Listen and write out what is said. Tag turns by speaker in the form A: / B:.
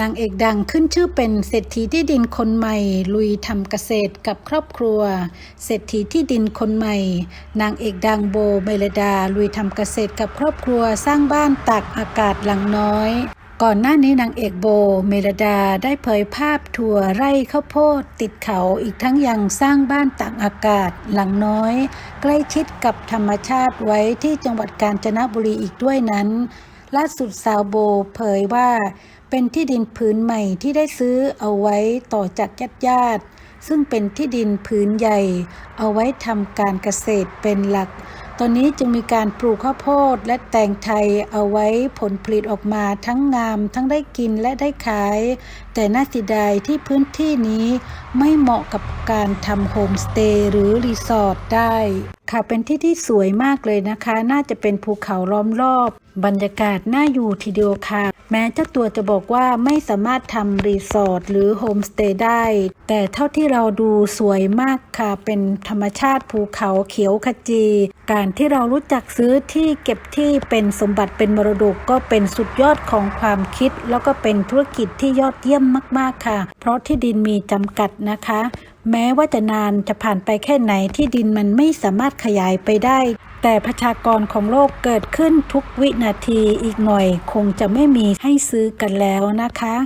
A: นางเอกดังขึ้นชื่อเป็นเศรษฐีที่ดินคนใหม่ ลุยทำเกษตรกับครอบครัว เศรษฐีที่ดินคนใหม่ นางเอกดังโบเมลดา ลุยทำเกษตรกับครอบครัวสร้างบ้านตากอากาศหลังน้อย ก่อนหน้านี้นางเอกโบเมลดาได้เผยภาพทัวร์ไร่ข้าวโพดติดเขาอีกทั้งยังสร้างบ้านตากอากาศหลังน้อย ใกล้ชิดกับธรรมชาติไว้ที่จังหวัดกาญจนบุรีอีกด้วยนั้น ล่าสุดสาวโบเผยว่า เป็นที่ดินผืนใหม่ที่ได้ซื้อเอาไว้ต่อจากญาติญาติ ซึ่งเป็นที่ดินผืนใหญ่ เอาไว้ทำการเกษตรเป็นหลัก ตอนนี้จึงมีการปลูกข้าวโพดและแตงไทยเอาไว้ผลผลิตออกมาทั้งงาม ทั้งได้กินและได้ขาย แต่น่าเสียดายที่พื้นที่นี้ไม่เหมาะกับการทำโฮมสเตย์หรือรีสอร์ทได้ค่ะเป็นที่ที่สวยมากเลยนะคะ น่าจะเป็นภูเขาล้อมรอบ บรรยากาศน่าอยู่ทีเดียวค่ะ แม้เจ้าตัวจะบอกว่าไม่สามารถทำรีสอร์ทหรือโฮมสเตย์ได้ แต่เท่าที่เราดูสวยมากค่ะ เป็นธรรมชาติภูเขาเขียวขจี การที่เรารู้จักซื้อที่เก็บที่เป็นสมบัติเป็นมรดกก็เป็นสุดยอดของความคิด แล้วก็เป็นธุรกิจที่ยอดเยี่ยมมาก ๆค่ะ เพราะที่ดินมีจำกัดนะคะ แม้ว่าจะนานจะผ่านไปแค่ไหนที่ดินมันไม่สามารถขยายไปได้ แต่ประชากรของโลกเกิดขึ้นทุกวินาทีอีกหน่อย คงจะไม่มีให้ซื้อกันแล้วนะคะ